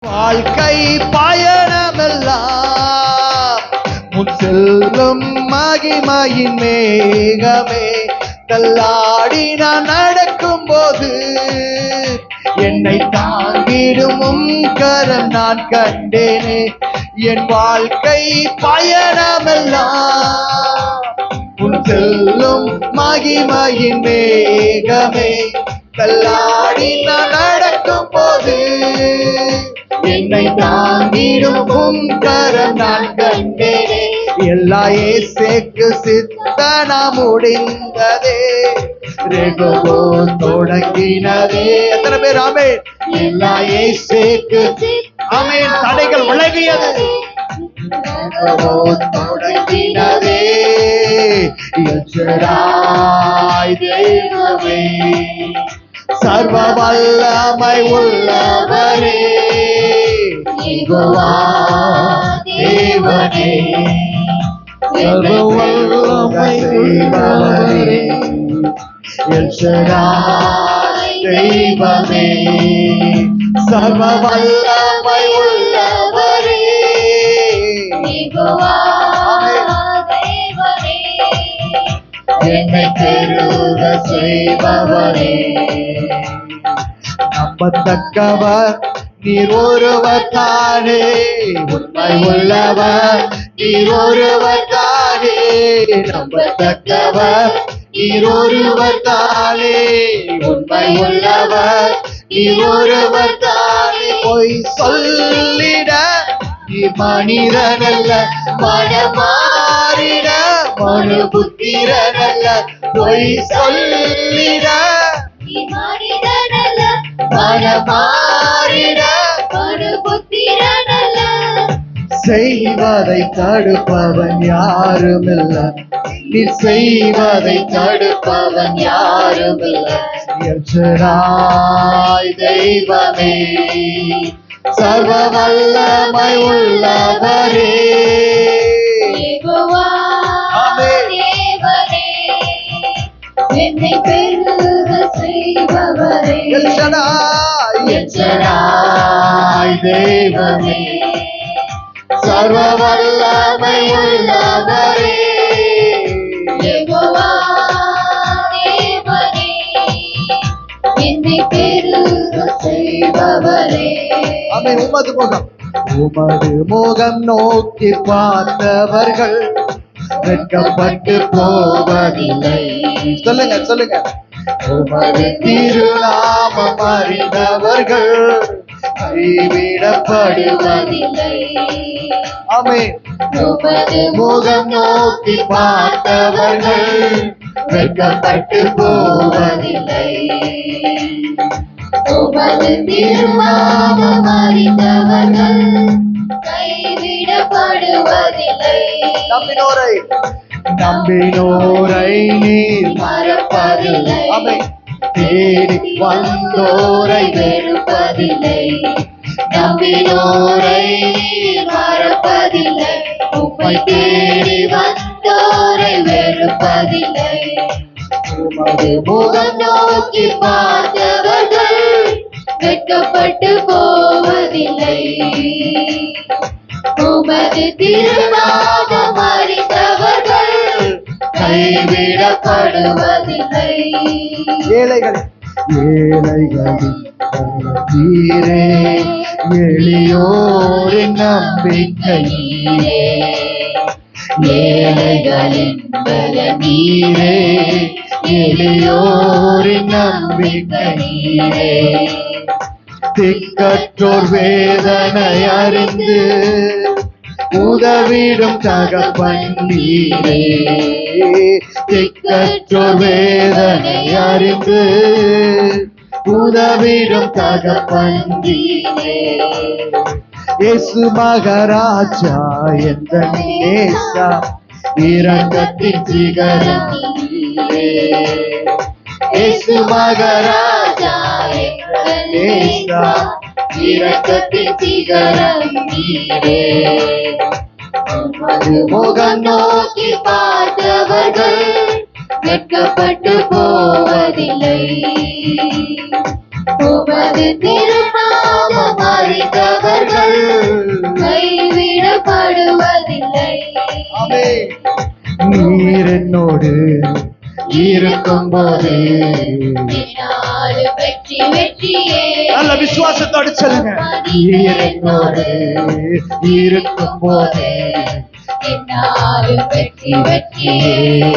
வாழ்க்கை பயணமெல்லாம் முன் செல்லும் மகிமையின் மேகமே. தள்ளாடி நான் நடக்கும் போது என்னை தாங்கிடும் கரம் நான் கண்டேனே. என் வாழ்க்கை பயணமெல்லாம் உன் செல்லும் மகிமையின் மேகமே. கல்லாடி நான் நடக்கும் போது என்னை தாங்கிடும் உம் கரம் நான் கண்டேனே எல்லா ஏசேக்கு சித்தனா முடிந்ததே. ரெகுவோ தொடங்கினதே. எத்தனை பேர்? ஆமே எல்லா ஏசேக்கு ஆமே தடைகள் விலகியது. ரெகுவோ தொடங்கினதே. எச்சராய் தெய்வமே சர்வ வல்லமை உள்ளவரே தேவனே. சர்வ வல்லமை உள்ளவரே தெய்வமே. சர்வ வல்லமை உள்ளவரே என்னை பெருக செய்பவரே நம்பத்தக்கவர் நீர் ஒருவர் தானே. உண்மை உள்ளவர் நீர் ஒருவர் தானே. நம்பத்தக்கவர் நீர் ஒருவர் தானே. உண்மை உள்ளவர் நீர் ஒருவர் தானே. பொய் சொல்லிட நீ மனிதனல்ல. மனமாறிட மனு புத்திரனல்ல பொய் சொல்லிட நீ மனிதனல்ல. மனமாறிட ஒரு புத்திரனல்ல. செய்வதை தடுப்பவன் யாருமில்ல. நீ செய்வதை தடுப்பவன் யாருமில்ல. எச்சராய் தெய்வமே சர்வ வல்லமை உள்ளவரே. தெய்வமே சர்வ வல்லமை உள்ளவரே உமது முகம். உமது முகம் நோக்கி பார்த்தவர்கள் வெட்கப்பட்டு போவதில்லை. சொல்லுங்க சொல்லுங்க. உமது திருநாமம் அறிந்தவர்கள் கைவிடப்படுவதில்லை. படுவதில்லை அவை உமது முகம் நோக்கி பார்த்தவர்கள் வெட்கப்பட்டு போவதில்லை. உமது திருநாமம் அறிந்தவர்கள் கைவிடப்படுவதில்லை. நம்பினோரை. நம்பினோரை நீர் மறப்பதில்லை. தேடி வந்தோரை வெறுப்பதில்லை. நம்பினோரை மறப்பதில்லை. உம்மை தேடி வந்தோரை வெறுப்பதில்லை. உமது முகம் நோக்கி பார்த்தவர்கள் வெட்கப்பட்டு போவதில்லை. கைவிடப்படுவதில்லை ஏழைகள். ஏழைகளின் தீரே எளியோரின் நம்பிக்கை நீரே. ஏழைகளின் பல நீரே எளியோரின் நம்பிக்கை நீரே திக்கற்றோர் வேதனை அறிந்து உதவிடும் தகப்பன் நீரே திக்கற்றோர் வேதனை அறிந்து உதவிடும் தகப்பன் நீரே இயேசு மகாராஜா என்ற நேசா இரக்கத்தின் சிகரம் நீரே மகராஜா மகாராஜா நேசா இரக்கத்தின் சிகரம் நீரே. உமது முகம் நோக்கி பார்த்தவர்கள் வெட்கப்பட்டு போவதில்லை. உமது திருநாம மறைத்தவர்கள் கைவிடப்படுவதில்லை. நீர் இருக்கும் போது வெற்றி வெற்றியே. நல்ல விசுவாசத்தோடு சொல்லுங்க. வெற்றி வெற்றியே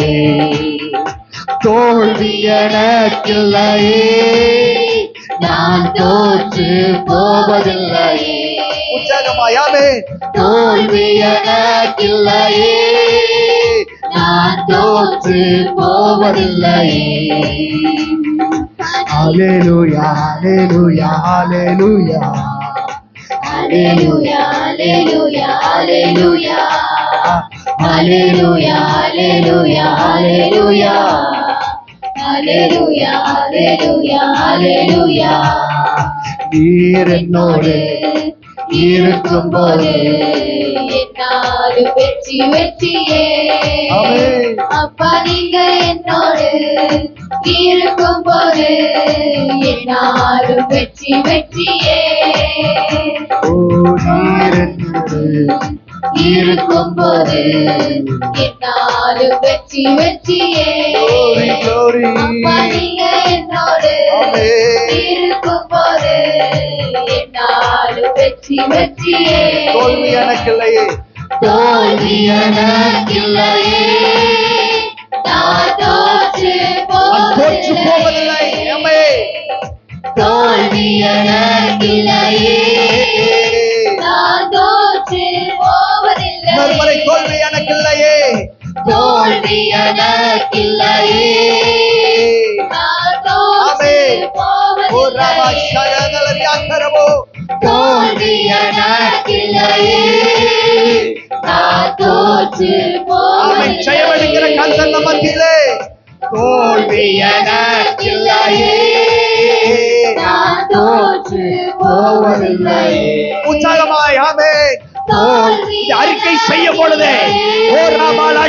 தோல்வி எனக்கில்லையே. நான் தோற்று போவதில்லையே. உற்சாகமாயாமே. தோல்வி எனக்கில்லையே. நான் தோற்று போவதில்லையே. ஹalleluya ஹalleluya ஹalleluya Hallelujah, hallelujah, hallelujah. Hallelujah, hallelujah, hallelujah. Hallelujah, hallelujah, hallelujah. நீர் என்னோடு இருக்கும்போது என்னாடு வெற்றி வெற்றியே. அப்பா நீங்க என்னோடு இருக்கும் போது என்னாடு வெற்றி வெற்றியே. என்னோடு இருக்கும்போது என்னாடு வெற்றி வெற்றியே. அப்பா நீங்க என்னோடு ஆமென். இருக்கும்போது என்னாடு வெற்றி வெற்றியே. தோல்வி எனக்கில்லையே தோல்வி எனக்கில்லையே மறுமுறை தோல்வி தோல்வி ஆமென். ஓ ராமா போவதில்லை ஷரதலரியாக்கரமோ தோல்வி தோற்று ஆமென். ஜெயமெடுக்கிற கந்தன் மத்தியிலே தோல்வி போவதில்லையே உற்சாகமாய் இந்த அறிக்கை செய்ய பொழுதே ராமாலா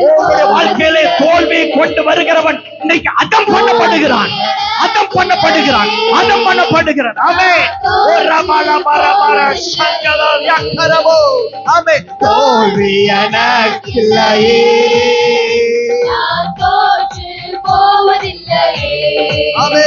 உங்களுடைய வாழ்க்கையிலே தோல்வியை கொண்டு வருகிறவன் இன்னைக்கு அதம் பண்ணப்படுகிறான். அதம் பண்ணப்படுகிறான். அதம் பண்ணப்படுகிறான். ஆமே ஓ ரமண மரமர சங்கரமோ ஆமே தோல்வி எனக்கில்லையே. ஆமே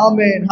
Hallelujah, hallelujah, hallelujah. ஆமென்